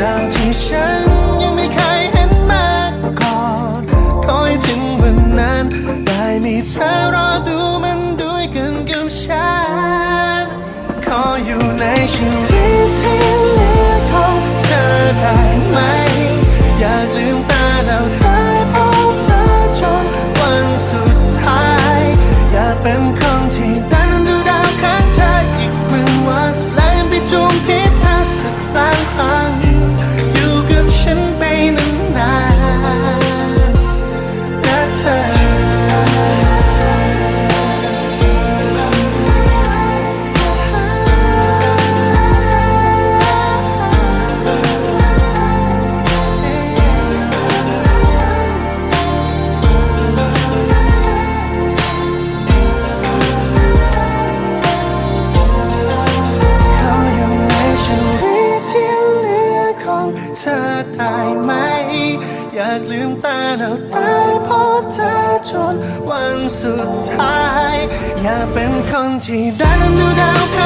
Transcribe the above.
ดาวที่ฉันยังไม่เคยเห็นมาก่อนคอยถึงวันนั้น ได้มีเธอรอดูมันด้วยกันกับฉัน ขออยู่ในชีวิตที่เหลือของเธอได้ไหม อยากลืมตาแล้วได้พบเธอจนวันสุดท้าย อยากเป็นคนที่ได้นั้นดูดาวข้างเธออีกหมื่นวันและไปจูงพิเธอสักล้านครั้ง เราแล้วได้พบเธอจนวันสุดท้าย อยากเป็นคนที่ได้นั้นดูดาวค่ะ